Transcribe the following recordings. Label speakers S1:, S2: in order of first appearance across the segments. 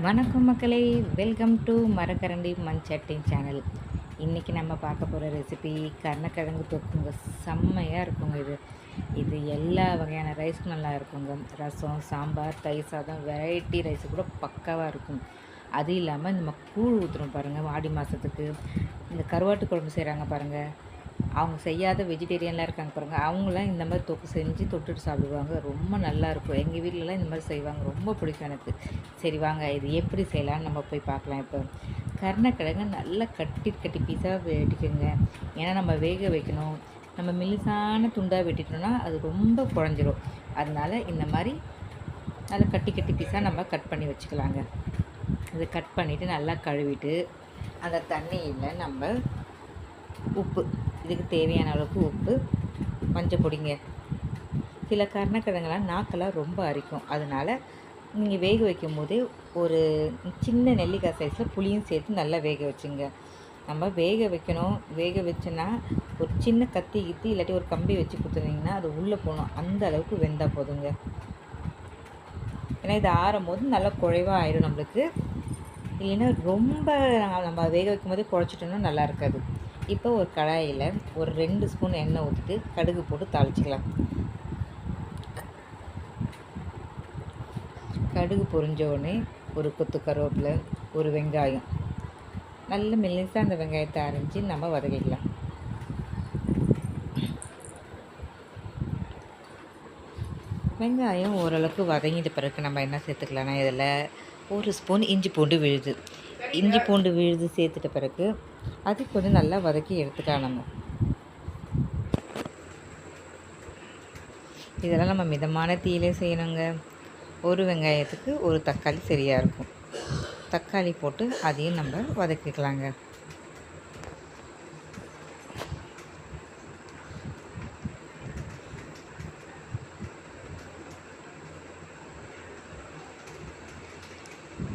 S1: வணக்கம் மக்களே welcome to மரக்கரண்டி மண் சட்டின் சேனல். இன்றைக்கி நம்ம பார்க்க போகிற ரெசிபி கருணக்கிழங்கு தொக்குங்க. செம்மையாக இருக்குங்க இது. இது எல்லா வகையான ரைஸ்க்கும் நல்லா இருக்குங்க. ரசம் சாம்பார் தயிர் சாதம் வெரைட்டி ரைஸ் கூட பக்காவாக இருக்கும். அது இல்லாமல் நம்ம கூழ் ஊற்றுறோம் பாருங்கள் ஆடி மாதத்துக்கு இந்த கருவாட்டு குழம்பு செய்கிறாங்க பாருங்கள் அவங்க செய்யாத வெஜிடேரியன்லாம் இருக்காங்க பாருங்கள் அவங்களாம் இந்த மாதிரி தொக்கு செஞ்சு தொட்டுட்டு சாப்பிடுவாங்க. ரொம்ப நல்லாயிருக்கும் எங்கள் வீட்டிலலாம் இந்த மாதிரி செய்வாங்க. ரொம்ப பிடிக்கும் எனக்கு. சரி வாங்க இது எப்படி செய்யலாம்னு நம்ம போய் பார்க்கலாம் இப்போ. கருணக்கிழங்கு நல்லா கட்டி கட்டி பீஸாக வெட்டிக்கோங்க. ஏன்னா நம்ம வேக வைக்கணும். நம்ம மெலிசான துண்டாக வெட்டிட்டோம்னா அது ரொம்ப குழஞ்சிரும். அதனால் இந்த மாதிரி நல்லா கட்டி கட்டி பீஸாக நம்ம கட் பண்ணி வச்சுக்கலாங்க. அதை கட் பண்ணிவிட்டு நல்லா கழுவிட்டு அந்த தண்ணியில் நம்ம உப்பு இதுக்கு தேவையான அளவுக்கு உப்பு மஞ்சள் பொடிங்க. சில கருணக்கிழங்கெல்லாம் நாக்கெல்லாம் ரொம்ப அரிக்கும். அதனால் நீங்கள் வேக வைக்கும் போதே ஒரு சின்ன நெல்லிக்காய் சைஸில் புளியும் சேர்த்து நல்லா வேக வச்சுங்க. நம்ம வேக வைக்கணும். வேக வச்சோன்னா ஒரு சின்ன கத்தி கித்தி இல்லாட்டி ஒரு கம்பி வச்சு கொடுத்துருந்தீங்கன்னா அது உள்ளே போகணும். அந்த அளவுக்கு வெந்தால் போதுங்க. ஏன்னா இது ஆறும் போது நல்லா குழைவாக ஆயிடும் நம்மளுக்கு. இல்லைன்னா ரொம்ப நம்ம வேக வைக்கும் போதே குழச்சிட்டோம்னா நல்லா இருக்காது. இப்போ ஒரு கடாயில் ஒரு ரெண்டு ஸ்பூன் எண்ணெய் ஊற்றிட்டு கடுகு போட்டு தாளிச்சிக்கலாம். கடுகு பொரிஞ்ச உடனே ஒரு கொத்து கருவேப்பிலை ஒரு வெங்காயம். நல்ல மெல்லிசாக அந்த வெங்காயத்தை அரைஞ்சி நம்ம வதக்கிக்கலாம். வெங்காயம் ஓரளவுக்கு வதங்கிட்ட பிறகு நம்ம என்ன சேர்த்துக்கலாம்னா இதில் ஒரு ஸ்பூன் இஞ்சி பூண்டு விழுது. இஞ்சி பூண்டு விழுது சேர்த்துட்ட பிறகு அது கொஞ்சம் நல்லா வதக்கி எடுத்துக்கலாம் நம்ம. இதெல்லாம் நம்ம மிதமான தீயிலே செய்யணுங்க. ஒரு வெங்காயத்துக்கு ஒரு தக்காளி சரியாக இருக்கும். தக்காளி போட்டு அதையும் நம்ம வதக்கிக்கலாங்க.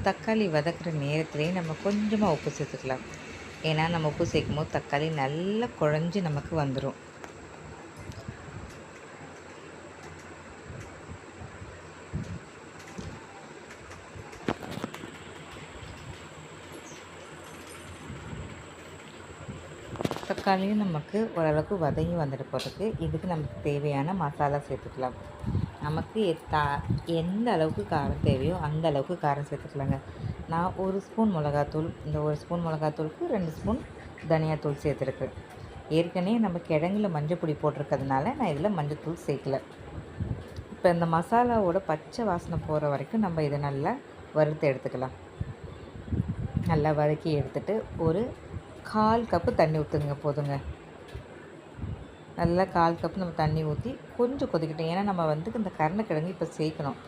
S1: தக்காளி வதக்குற நேரத்துலேயே நம்ம கொஞ்சமாக உப்பு சேர்த்துக்கலாம். ஏன்னா நம்ம உப்பு சேர்க்கும் போது தக்காளி நல்லா குழஞ்சி நமக்கு வந்துடும் தக்காளியும் நமக்கு ஓரளவுக்கு வதங்கி வந்துட்டு போகிறதுக்கு இதுக்கு நமக்கு தேவையான மசாலா சேர்த்துக்கலாம். நமக்கு எத்தா எந்த அளவுக்கு காரம் தேவையோ அந்த அளவுக்கு காரம் சேர்த்துக்கலாங்க. நான் ஒரு ஸ்பூன் மிளகாத்தூள் இந்த ஒரு ஸ்பூன் மிளகாத்தூளுக்கு ரெண்டு ஸ்பூன் தனியாத்தூள் சேர்த்துருக்கு. ஏற்கனவே நம்ம கிழங்குல மஞ்சள் பொடி போட்டிருக்கிறதுனால நான் இதில் மஞ்சத்தூள் சேர்க்கல. இப்போ இந்த மசாலாவோட பச்சை வாசனை போகிற வரைக்கும் நம்ம இதை நல்லா வறுத்து எடுத்துக்கலாம். நல்லா வதக்கி எடுத்துகிட்டு ஒரு கால் கப்பு தண்ணி ஊற்றுங்க போதுங்க. நல்லா கால் கப்பு நம்ம தண்ணி ஊற்றி கொஞ்சம் கொதிக்கிட்டோம். ஏன்னா நம்ம வந்து இந்த கருணக்கிழங்கு இப்போ சேர்க்கணும்.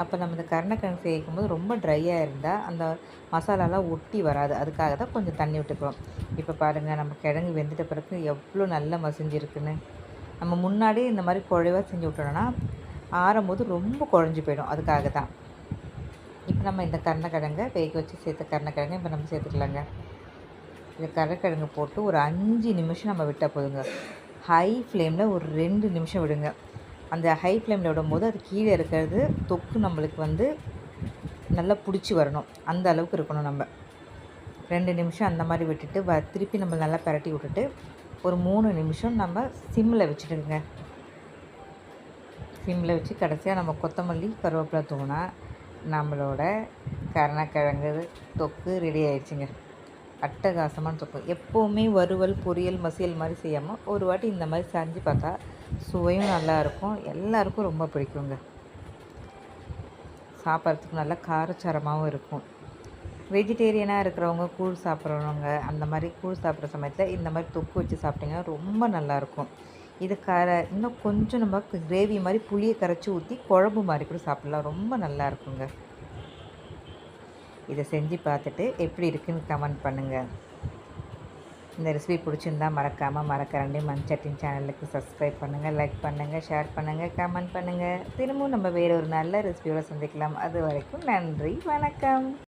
S1: அப்போ நம்ம இந்த கருணக்கிழங்கு சேர்க்கும் போது ரொம்ப ட்ரையாக இருந்தால் அந்த மசாலாலாம் ஒட்டி வராது. அதுக்காக தான் கொஞ்சம் தண்ணி விட்டுக்கிறோம். இப்போ பாருங்கள் நம்ம கிழங்கு வெந்துட்ட பிறகு எவ்வளோ நல்லா மசிஞ்சிருக்குன்னு. நம்ம முன்னாடியே இந்த மாதிரி குழைவாக செஞ்சு விட்டோம்னா ஆறும் போது ரொம்ப குழஞ்சி போயிடும். அதுக்காக தான். இப்போ நம்ம இந்த கருணக்கிழங்கை வேக வச்சு சேர்த்த கருணக்கிழங்கை இப்போ நம்ம சேர்த்துக்கலாங்க. இந்த கருணக்கிழங்கு போட்டு ஒரு அஞ்சு நிமிஷம் நம்ம விட்டால் போதுங்க. ஹை ஃப்ளேமில் ஒரு ரெண்டு நிமிஷம் விடுங்க. அந்த ஹை ஃப்ளேமில் விடும்போது அது கீழே இருக்கிறது தொக்கு நம்மளுக்கு வந்து நல்லா பிடிச்சி வரணும். அந்த அளவுக்கு இருக்கணும் நம்ம. ரெண்டு நிமிஷம் அந்த மாதிரி விட்டுட்டு வ திருப்பி நம்ம நல்லா பரட்டி விட்டுட்டு ஒரு மூணு நிமிஷம் நம்ம சிம்மில் வச்சுட்டுங்க சிம்மில் வச்சு கடைசியாக நம்ம கொத்தமல்லி கருவேப்பிலை தூணா நம்மளோட கருணக்கிழங்கு தொக்கு ரெடி ஆயிடுச்சுங்க. அட்டகாசமான தொக்கு. எப்போவுமே வறுவல் பொரியல் மசியல் மாதிரி செய்யாமல் ஒரு வாட்டி இந்த மாதிரி செஞ்சு பார்த்தா சுவையும் நல்லாயிருக்கும். எல்லாருக்கும் ரொம்ப பிடிக்குங்க. சாப்பிட்றதுக்கு நல்லா காரச்சாரமாகவும் இருக்கும். வெஜிடேரியனாக இருக்கிறவங்க கூழ் சாப்பிட்றவங்க அந்த மாதிரி கூழ் சாப்பிட்ற சமயத்தில் இந்த மாதிரி தொக்கு வச்சு சாப்பிட்டிங்கன்னா ரொம்ப நல்லாயிருக்கும். இது கரை இன்னும் கொஞ்சம் நம்ம கிரேவி மாதிரி புளியை கரைச்சி ஊற்றி குழம்பு மாதிரி கூட சாப்பிட்லாம். ரொம்ப நல்லா இருக்குங்க இதை செஞ்சு பார்த்துட்டு எப்படி இருக்குன்னு கமெண்ட் பண்ணுங்கள் இந்த ரெசிபி பிடிச்சிருந்தா மறக்காமல் மறக்கரண்டி மண்சட்டின் சேனலுக்கு சப்ஸ்கிரைப் பண்ணுங்கள் லைக் பண்ணுங்கள் ஷேர் பண்ணுங்கள் கமெண்ட் பண்ணுங்கள் திரும்பவும் நம்ம வேறு ஒரு நல்ல ரெசிபியோடு சந்திக்கலாம். அது வரைக்கும் நன்றி வணக்கம்.